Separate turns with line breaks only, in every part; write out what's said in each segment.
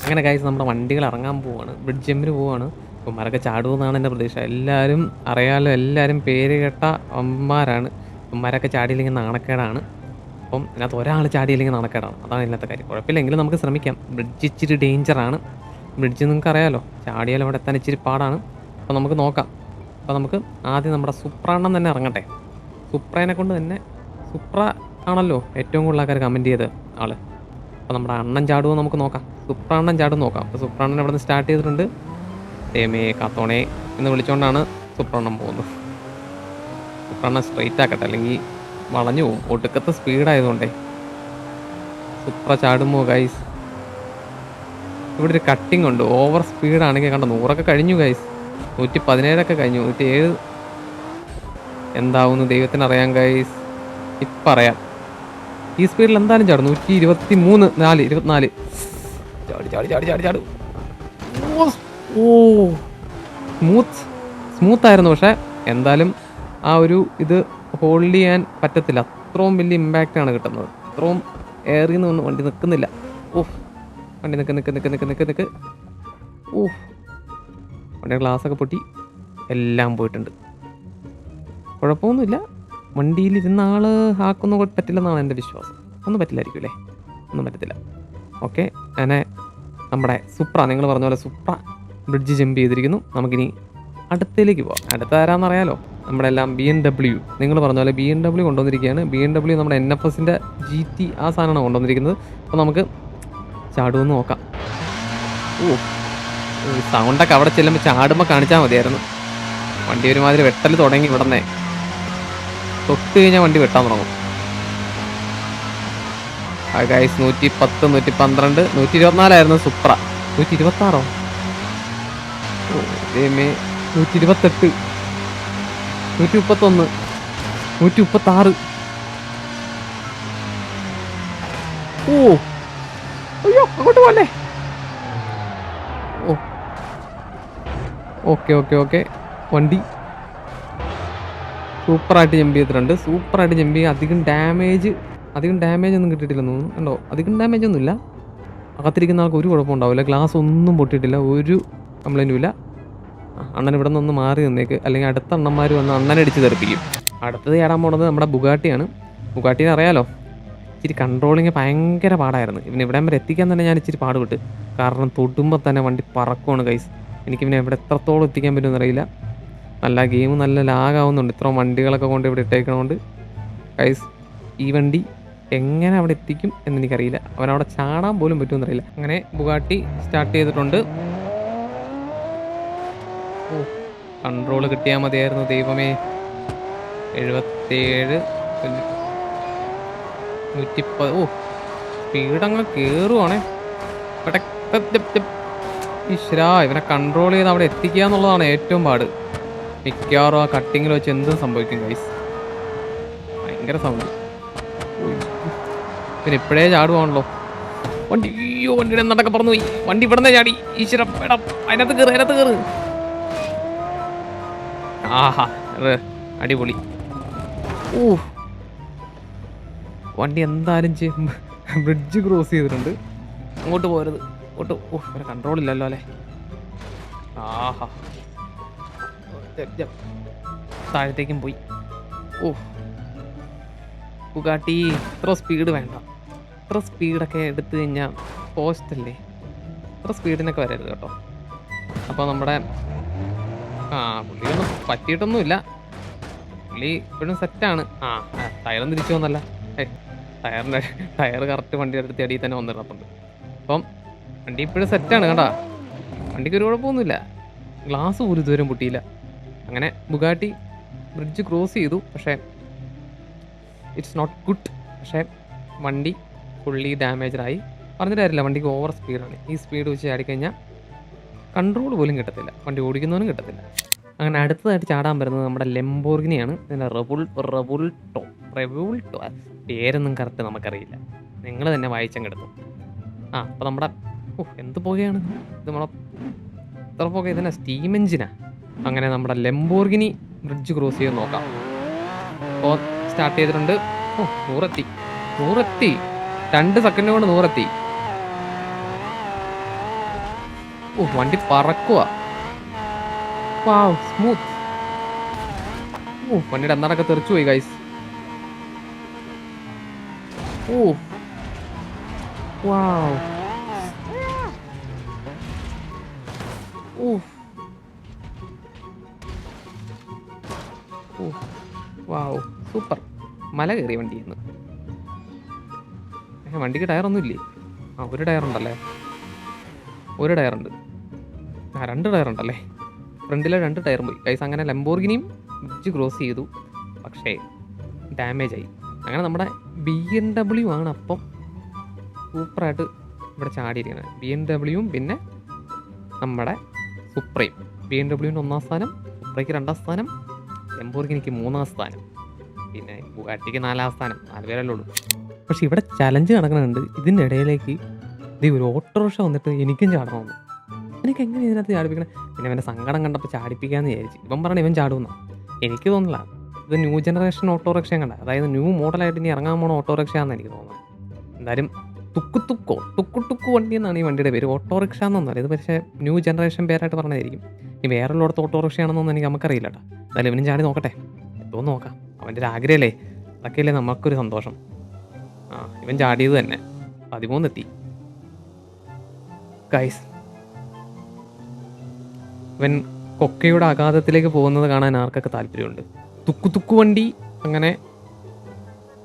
അങ്ങനെ കാഴ്ച നമ്മുടെ വണ്ടികൾ ഇറങ്ങാൻ പോവാണ്. ബ്രിഡ്ജ് ജമ്പിന് പോവാണ്. ഉമ്മാരൊക്കെ ചാടുമെന്നാണ് എന്റെ പ്രതീക്ഷ. എല്ലാവരും അറിയാലോ എല്ലാവരും പേര് കേട്ട അമ്മമാരാണ് ഉമ്മാരൊക്കെ ചാടിയില്ലെങ്കിൽ നാണക്കേടാണ്. അപ്പം ഇതിനകത്ത് ഒരാൾ ചാടിയില്ലെങ്കിൽ നാണക്കേടാണ്. അതാണ് ഇന്നത്തെ കാര്യം. കുഴപ്പമില്ലെങ്കിലും നമുക്ക് ശ്രമിക്കാം. ബ്രിഡ്ജ് ഇച്ചിരി ഡേഞ്ചറാണ് ബ്രിഡ്ജ് നിങ്ങൾക്ക് അറിയാലോ ചാടിയാലും അവിടെ എത്താൻ ഇച്ചിരി പാടാണ്. അപ്പോൾ നമുക്ക് നോക്കാം. അപ്പോൾ നമുക്ക് ആദ്യം നമ്മുടെ സുപ്രാണ്ണം തന്നെ ഇറങ്ങട്ടെ. സുപ്രേനെ കൊണ്ട് തന്നെ സുപ്ര ആണല്ലോ ഏറ്റവും കൂടുതൽ ആൾക്കാർ കമന്റ് ചെയ്ത് ആൾ. അപ്പോൾ നമ്മുടെ അണ്ണൻ ചാടുമോ നമുക്ക് നോക്കാം. സുപ്രാണ്ണൻ ചാടും നോക്കാം. അപ്പോൾ സുപ്രാണ്ണൻ ഇവിടെ നിന്ന് സ്റ്റാർട്ട് ചെയ്തിട്ടുണ്ട്? തേമേ കാത്തോണേ എന്ന് വിളിച്ചുകൊണ്ടാണ് സുപ്രാണ്ണൻ പോകുന്നത്. സുപ്രാണ്ണൻ സ്ട്രെയിറ്റ് ആക്കട്ടെ അല്ലെങ്കിൽ വളഞ്ഞു പോകും. ഒടുക്കത്തെ സ്പീഡായതുകൊണ്ടേ സുപ്ര ചാടുമോ ഗൈസ് ഇവിടെ ഒരു കട്ടിങ് ഉണ്ട്. ഓവർ സ്പീഡാണെങ്കിൽ കണ്ട നൂറൊക്കെ കഴിഞ്ഞു ഗൈസ് നൂറ്റി പതിനേഴൊക്കെ കഴിഞ്ഞു. നൂറ്റി ഏഴ് എന്താവുന്നു ദൈവത്തിനറിയാം ഗൈസ് ഇപ്പറയാം ഈ സ്പീഡിൽ എന്തായാലും ചാടും. നൂറ്റി ഇരുപത്തി മൂന്ന് നാല് ഇരുപത്തിനാല്. ചാടി ചാടി ചാടി ചാടി ചാടും. ഓ, സ്മൂത്ത് സ്മൂത്ത് ആയിരുന്നു പക്ഷെ എന്തായാലും ആ ഒരു ഇത് ഹോൾഡ് ചെയ്യാൻ പറ്റത്തില്ല. അത്രയും വലിയ ഇമ്പാക്റ്റ് ആണ് കിട്ടുന്നത്. അത്രയും ഏറി നിന്ന് വണ്ടി നിൽക്കുന്നില്ല ഓഹ് വണ്ടി നിൽക്ക് നിൽക്ക് നിൽക്ക് നിൽക്ക് നിൽക്ക് നിൽക്ക് ഓഹ് വണ്ടിയുടെ ഗ്ലാസ്സൊക്കെ പൊട്ടി. എല്ലാം പോയിട്ടുണ്ട്. കുഴപ്പമൊന്നുമില്ല. ആൾ ആക്കുന്ന കൊ- പറ്റില്ലെന്നാണ് എന്റെ വിശ്വാസം. ഒന്നും പറ്റില്ലായിരിക്കും അല്ലേ ഒന്നും പറ്റത്തില്ല. ഓക്കെ അങ്ങനെ നമ്മുടെ സുപ്ര നിങ്ങൾ പറഞ്ഞ പോലെ സുപ്ര ബ്രിഡ്ജ് ജമ്പ് ചെയ്തിരിക്കുന്നു. നമുക്കിനി അടുത്തേക്ക് പോവാം. അടുത്ത ആരാന്ന് അറിയാലോ? നമ്മുടെ എല്ലാം ബി എൻ ഡബ്ല്യു. നിങ്ങൾ പറഞ്ഞ പോലെ ബി എൻ ഡബ്ല്യു കൊണ്ടുവന്നിരിക്കുകയാണ്. ബി എൻ ഡബ്ല്യു നമ്മുടെ എൻ എഫ് എസിന്റെ ജി ടി ആ സാധനമാണ് കൊണ്ടുവന്നിരിക്കുന്നത്. അപ്പോൾ നമുക്ക് ചാടുമെന്ന് നോക്കാം. ഓ സൗണ്ടൊക്കെ അവിടെ ചെല്ലുമ്പോൾ ചാടുമ്പോൾ കാണിച്ചാൽ മതിയായിരുന്നു. വണ്ടി ഒരുമാതിരി വെട്ടൽ തുടങ്ങി ഇവിടുന്നേ. തൊട്ട് കഴിഞ്ഞാൽ വണ്ടി വെട്ടാൻ തുടങ്ങും. ആ ഗൈസ് നൂറ്റി പത്ത് നൂറ്റി പന്ത്രണ്ട് നൂറ്റി ഇരുപത്തിനാലായിരുന്നു സുപ്ര നൂറ്റി ഇരുപത്താറോ ഓ ദൈവമേ നൂറ്റി ഇരുപത്തെട്ട് നൂറ്റി മുപ്പത്തൊന്ന് നൂറ്റി മുപ്പത്താറ് ഓ അയ്യോ അങ്ങോട്ട് പോലെ ഓ ഓക്കെ ഓക്കെ ഓക്കെ വണ്ടി. സൂപ്പറായിട്ട് ജമ്പ് ചെയ്തിട്ടുണ്ട്. സൂപ്പറായിട്ട് ജമ്പ് ചെയ്യുക അധികം ഡാമേജ് അധികം ഡാമേജ് ഒന്നും കിട്ടിയിട്ടില്ലെന്ന് തോന്നുന്നു. കണ്ടോ? അധികം ഡാമേജ് ഒന്നുമില്ല. അകത്തിരിക്കുന്ന ആൾക്ക് ഒരു കുഴപ്പം ഉണ്ടാവില്ല. ഗ്ലാസ് ഒന്നും പൊട്ടിയിട്ടില്ല. ഒരു കംപ്ലൈന്റും ഇല്ല. അണ്ണൻ ഇവിടെ നിന്ന് മാറി നിന്നേക്ക്. അല്ലെങ്കിൽ അടുത്ത അണ്ണന്മാർ വന്ന് അണ്ണനെ അടിച്ച് തെറിപ്പിക്കും. അടുത്തത് ഏടാൻ പോണത് നമ്മുടെ ബുഗാട്ടിയാണ്. ബുഗാട്ടിനെ അറിയാലോ? ഇച്ചിരി കൺട്രോളിങ് ഭയങ്കര പാടായിരുന്നു. ഇവന് ഇവിടെ വരെ എത്തിക്കാൻ തന്നെ ഞാൻ ഇച്ചിരി പാടുപെട്ട്. കാരണം തൊടുമ്പോൾ തന്നെ വണ്ടി പറക്കുവാണ് കൈസ് എനിക്ക് ഇവനെ എവിടെ എത്രത്തോളം എത്തിക്കാൻ പറ്റുമെന്ന് അറിയില്ല. നല്ല ഗെയിം നല്ല ലാഗാവുന്നുണ്ട് ഇത്രയും വണ്ടികളൊക്കെ കൊണ്ട് ഇവിടെ ഇട്ടേക്കണോണ്ട്. കൈസ് ഈ വണ്ടി എങ്ങനെ അവിടെ എത്തിക്കും എന്ന് എനിക്കറിയില്ല. അവനവിടെ ചാടാൻ പോലും പറ്റുമെന്ന് അറിയില്ല അങ്ങനെ ബുഗാട്ടി സ്റ്റാർട്ട് ചെയ്തിട്ടുണ്ട്. കൺട്രോൾ കിട്ടിയാൽ മതിയായിരുന്നു. ദൈവമേ. എഴുപത്തേഴ് നൂറ്റിപ്പത് ഓ സ്പീഡങ്ങ് കയറുവാണേ ഈശ്വരാ ഇവനെ കൺട്രോൾ ചെയ്ത് അവിടെ എത്തിക്കുക എന്നുള്ളതാണ് ഏറ്റവും പാട്. മിക്കവാറും ആ കട്ടിങ്ങിൽ വെച്ച് എന്തും സംഭവിക്കും ഗൈസ് ഭയങ്കര സൗണ്ട് പിന്നെ ഇപ്പോഴേ ചാടുവാണല്ലോ. വണ്ടി അയ്യോ വണ്ടിയുടെ നടക്ക പറന്നു പോയി. വണ്ടി ഇവിടുന്ന് ചാടി. ഈശ്വര എടാ അതിനകത്ത് കയറ് അതിനകത്ത് കയറ് ആഹാ അടിപൊളി. ഓ വണ്ടി എന്തായാലും ചെയ്യും ബ്രിഡ്ജ് ക്രോസ് ചെയ്തിട്ടുണ്ട്. അങ്ങോട്ട് പോരുത്. അങ്ങോട്ട് ഓ കൺട്രോൾ ഇല്ലല്ലോ അല്ലേ? ആഹാ. താഴത്തേക്കും പോയി. ഓ. ബുഗാട്ടി ഇത്ര സ്പീഡ് വേണ്ട. ഇത്ര സ്പീഡൊക്കെ എടുത്തു കഴിഞ്ഞാൽ പോസ്റ്റല്ലേ ഇത്ര സ്പീഡിനൊക്കെ വരരുത് കേട്ടോ. അപ്പോൾ നമ്മുടെ ആ പുള്ളിയൊന്നും പറ്റിയിട്ടൊന്നുമില്ല. പുള്ളി ഇപ്പോഴും സെറ്റാണ് ആ ടയറും തിരിച്ചു വന്നല്ല. ഏ ടയറിന്റെ ടയർ കറക്റ്റ് വണ്ടിയുടെ അടുത്ത് അടിയിൽ തന്നെ വന്നിട്ടുണ്ട് അപ്പം വണ്ടി ഇപ്പോഴും സെറ്റാണ് കേട്ടോ വണ്ടിക്ക് ഒരു കുഴപ്പമൊന്നുമില്ല. ഗ്ലാസ് പോലും ഇതുവരെ പൊട്ടിയില്ല അങ്ങനെ ബുഗാട്ടി ബ്രിഡ്ജ് ക്രോസ് ചെയ്തു. പക്ഷേ ഇറ്റ്സ് നോട്ട് ഗുഡ് പക്ഷേ വണ്ടി ഫുള്ളി ഡാമേജായി പറഞ്ഞിട്ട് വണ്ടിക്ക് ഓവർ സ്പീഡാണ് ഈ സ്പീഡ് വെച്ച് ചാടിക്കഴിഞ്ഞാൽ കൺട്രോൾ പോലും കിട്ടത്തില്ല. വണ്ടി ഓടിക്കുന്നവനും കിട്ടത്തില്ല. അങ്ങനെ അടുത്തതായിട്ട് ചാടാൻ വരുന്നത് നമ്മുടെ ലെംബോർഗിനിയാണ് ഇതിന്റെ റെബുൾ റെബുൾട്ടോ റെബുൾട്ടോ പേരൊന്നും കറക്റ്റ് നമുക്കറിയില്ല. നിങ്ങൾ തന്നെ വായിച്ചങ്ങെടുത്തു. ആ അപ്പോൾ നമ്മുടെ ഓ എന്ത് പുകയാണ്? ഇത് നമ്മളെ ഇത്ര പുക ഇതന്നെ സ്റ്റീം എഞ്ചിനാ അങ്ങനെ നമ്മുടെ ലെംബോർഗിനി ബ്രിഡ്ജ് ക്രോസ് ചെയ്ത് നോക്കാം. അപ്പോൾ സ്റ്റാർട്ട് ചെയ്തിട്ടുണ്ട്. ഓ നൂറെത്തി. നൂറെത്തി. രണ്ട് സെക്കൻഡ് കൊണ്ട് നൂറെത്തി. ഓ വണ്ടി പറക്കുക സ്മൂത്ത് ഓ വണ്ടിയുടെ എന്നാടൊക്കെ തെറിച്ചു പോയി ഗൈസ് ഓ. വാവ് ഓ വാവ് സൂപ്പർ. മല കയറിയ വണ്ടിയെന്ന്. പക്ഷേ വണ്ടിക്ക് ടയറൊന്നും ഇല്ലേ ആ ഒരു ടയറുണ്ടല്ലേ? ഒരു ടയറുണ്ട്. ആ രണ്ട് ടയറുണ്ടല്ലേ? ഫ്രണ്ടിലെ രണ്ട് ടയറും പോയി. കൈസ് അങ്ങനെ ലംബോർഗിനിയും ബ്രിഡ്ജ് ക്രോസ് ചെയ്തു. പക്ഷേ ഡാമേജ് ആയി. അങ്ങനെ നമ്മുടെ ബി എം ഡബ്ല്യു ആണ് അപ്പം സൂപ്പറായിട്ട് ഇവിടെ ചാടിയിരിക്കുന്നത്. ബി എം ഡബ്ല്യുവും പിന്നെ നമ്മുടെ സുപ്രീം ബി എം ഡബ്ല്യുവിന്റെ ഒന്നാം സ്ഥാനം സുപ്രയ്ക്ക് രണ്ടാം സ്ഥാനം ലംബോർഗിനിക്ക് മൂന്നാം സ്ഥാനം. പിന്നെ ബുഗാട്ടിക്ക് നാലാം സ്ഥാനം. നാല് പേരല്ലേ ഉള്ളൂ. പക്ഷെ ഇവിടെ ചലഞ്ച് നടക്കുന്നുണ്ട്. ഇതിന്റെ ഇടയിലേക്ക് ഇത് ഒരു ഓട്ടോറിക്ഷ വന്നിട്ട് എനിക്കും ചാടണമെന്ന് എനിക്ക് എങ്ങനെ ഇതിനകത്ത് ചാടിപ്പിക്കണം? പിന്നെ അവന്റെ സങ്കടം കണ്ടപ്പോൾ ചാടിപ്പിക്കാമെന്ന് വിചാരിച്ചു. ഇവൻ പറഞ്ഞ ഇവൻ ചാടുമെന്ന. എനിക്ക് തോന്നില്ല ഇത് ന്യൂ ജനറേഷൻ ഓട്ടോറിക്ഷ കണ്ട. അതായത് ന്യൂ മോഡലായിട്ട് ഇനി ഇറങ്ങാൻ പോണ ഓട്ടോറിക്ഷയാണെന്ന് എനിക്ക് തോന്നുന്നത് എന്തായാലും തുക്കു തുക്കോ തുക്കു തുക്കു വണ്ടി എന്നാണ് ഈ വണ്ടിയുടെ പേര്. ഓട്ടോറിക്ഷ എന്നൊന്നല്ല ഇത് പക്ഷേ ന്യൂ ജനറേഷൻ പേരായിട്ട് പറഞ്ഞതായിരിക്കും. ഇനി വേറെയുള്ളടത്ത് ഓട്ടോറിക്ഷയാണെന്നൊന്നും എനിക്ക് നമുക്കറിയില്ല കേട്ടോ എന്തായാലും ഇവനും ചാടി നോക്കട്ടെ. എന്തോ നോക്കാം. അവന്റെ ഒരു ആഗ്രഹമല്ലേ? അതൊക്കെയല്ലേ നമുക്കൊരു സന്തോഷം. ആ ഇവൻ ചാടിയത് തന്നെ. പതിമൂന്നെത്തി. ഗൈസ് ഇവൻ കൊക്കയുടെ അഗാധത്തിലേക്ക് പോകുന്നത് കാണാൻ ആർക്കൊക്കെ താല്പര്യമുണ്ട്? തുക്കു തുക്കു വണ്ടി അങ്ങനെ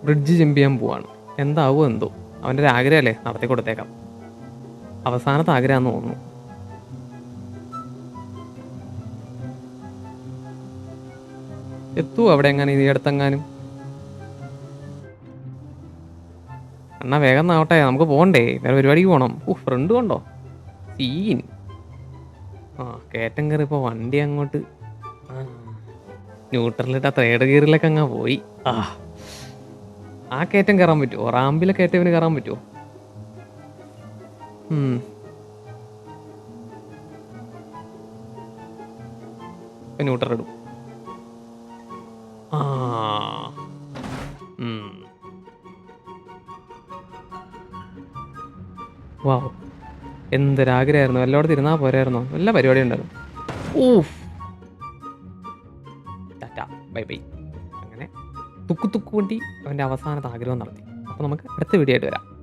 ബ്രിഡ്ജ് ജമ്പ് ചെയ്യാൻ പോവാണ്. എന്താവോ എന്തോ. അവന്റെ ഒരു ആഗ്രഹമല്ലേ? നടത്തി കൊടുത്തേക്കാം അവസാനത്തെ ആഗ്രഹമാണെന്ന് തോന്നുന്നു. എത്തുവോ അവിടെ എങ്ങനെ ഈ അടുത്തെങ്ങാനും. എന്നാ വേഗം ആവട്ടെ നമുക്ക് പോകണ്ടേ വേറെ പരിപാടിക്ക് പോകണം ഓ ഫ്രണ്ട് കൊണ്ടോ? സീൻ ആ കയറ്റം കയറി ഇപ്പോൾ വണ്ടി അങ്ങോട്ട്. ന്യൂട്രലിട്ട് ആ തേർഡ് ഗിയറിലൊക്കെ അങ്ങ് പോയി. ആ ആ കയറ്റം കയറാൻ പറ്റുമോ റാമ്പിലെ കയറ്റവിന് കയറാൻ പറ്റുമോ ന്യൂട്രൽ ഇടും. വാവ് എന്തൊരാഗ്രഹമായിരുന്നു. എല്ലായിടത്തും ഇരുന്നാ പോരായിരുന്നോ? നല്ല പരിപാടി ഉണ്ടായിരുന്നു. ഊഫ്. Bye bye. അങ്ങനെ തുക്കു തുക്കു വണ്ടി അവന്റെ അവസാനത്തെ ആഗ്രഹം നടത്തി. അപ്പോൾ നമുക്ക് അടുത്ത വീഡിയോ ആയിട്ട് വരാം.